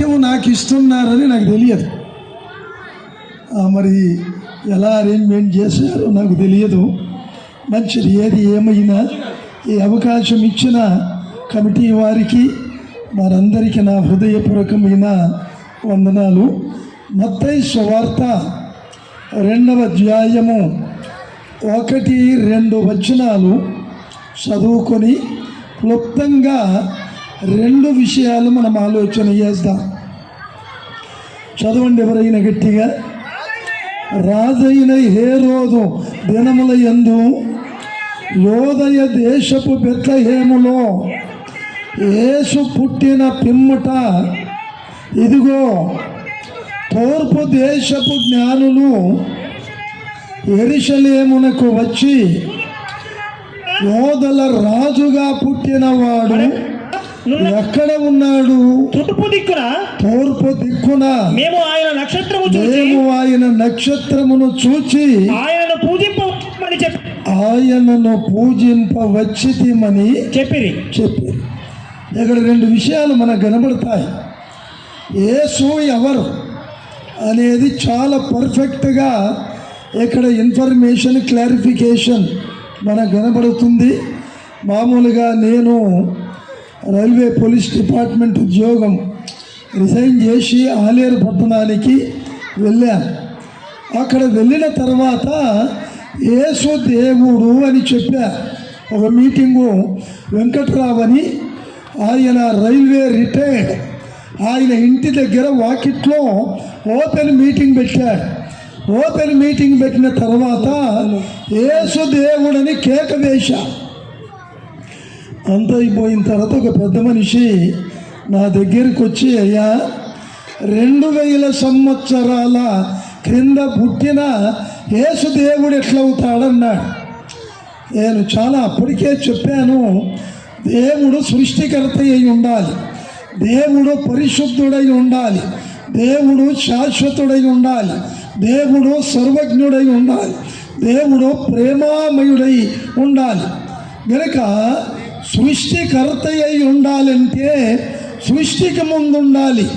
వాక్యము నాకు ఇస్తున్నారని నాకు తెలియదు. మరి ఎలా అరేంజ్మెంట్ చేశారో నాకు తెలియదు. మంచిది ఏది ఏమైనా ఈ అవకాశం ఇచ్చిన కమిటీ వారికి వారందరికీ నా హృదయపూర్వకమైన వందనాలు. మత్తయి స్వార్త రెండవ అధ్యాయము ఒకటి రెండు వచనాలు చదువుకొని క్లుప్తంగా రెండు విషయాలు మనం ఆలోచన చేస్తాం చదవండి ఎవరైనా గట్టిగా? రాజైన హే రోజు దినముల యందు యోదయ దేశపు బెత్తహేములో యేసు పుట్టిన పిమ్మట ఇదిగో తూర్పు దేశపు జ్ఞానులు ఎరిశలేమునకు వచ్చి యోధల రాజుగా పుట్టినవాడు ఎక్కడ ఉన్నాడు? తూర్పు దిక్కున? తూర్పు దిక్కున. మేము ఆయన నక్షత్రము చూసి మేము ఆయన నక్షత్రమును చూచి ఆయనను పూజింపమని చెప్పి ఆయనను పూజింపవచ్చితిమని చెప్పిరి. చెప్పి ఇక్కడ రెండు విషయాలు మనకు కనబడతాయి. యేసు ఎవరు అనేది చాలా పర్ఫెక్ట్గా ఇక్కడ ఇన్ఫర్మేషన్ క్లారిఫికేషన్ మనకు కనబడుతుంది. మామూలుగా నేను రైల్వే పోలీస్ డిపార్ట్మెంట్ ఉద్యోగం రిజైన్ చేసి ఆలేరు పట్టణానికి వెళ్ళాను అక్కడ వెళ్ళిన తర్వాత యేసు దేవుడు అని చెప్పా. ఒక మీటింగు వెంకట్రావు అని ఆయన రైల్వే రిటైర్డ్. ఆయన ఇంటి దగ్గర వాకిట్లో ఓపెన్ మీటింగ్ పెట్టాడు. ఓపెన్ మీటింగ్ పెట్టిన తర్వాత యేసు దేవుడని కేక వేశా. అంత అయిపోయిన తర్వాత ఒక పెద్ద మనిషి నా దగ్గరికి వచ్చి అయ్యా రెండు వేల సంవత్సరాల క్రింద పుట్టిన యేసుదేవుడు ఎట్లవుతాడన్నాడు? నేను చాలా అప్పటికే చెప్పాను దేవుడు సృష్టికర్త అయి ఉండాలి దేవుడు పరిశుద్ధుడై ఉండాలి దేవుడు శాశ్వతుడై ఉండాలి దేవుడు సర్వజ్ఞుడై ఉండాలి దేవుడు ప్రేమామయుడై ఉండాలి. గనక సృష్టికర్త అయి ఉండాలంటే సృష్టికి ముందు ఉండాలి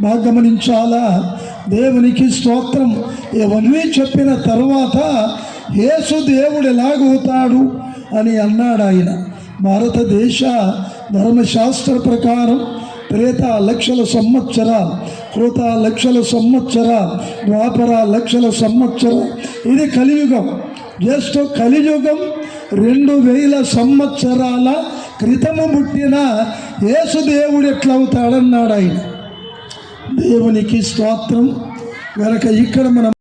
బాగా గమనించాలా? దేవునికి స్తోత్రం. ఇవన్నీ చెప్పిన తర్వాత యేసు దేవుడు ఎలాగవుతాడు అని అన్నాడు ఆయన. భారతదేశ ధర్మశాస్త్ర ప్రకారం త్రేత లక్షల సంవత్సరాలు కృత లక్షల సంవత్సర ద్వాపర లక్షల సంవత్సరం. ఇది కలియుగం. జస్ట్ కలియుగం రెండు వేల సంవత్సరాల క్రితము పుట్టిన యేసుదేవుడు ఎట్లా అవుతాడన్నాడు ఆయన. దేవునికి స్తోత్రం. కనుక ఇక్కడ మనం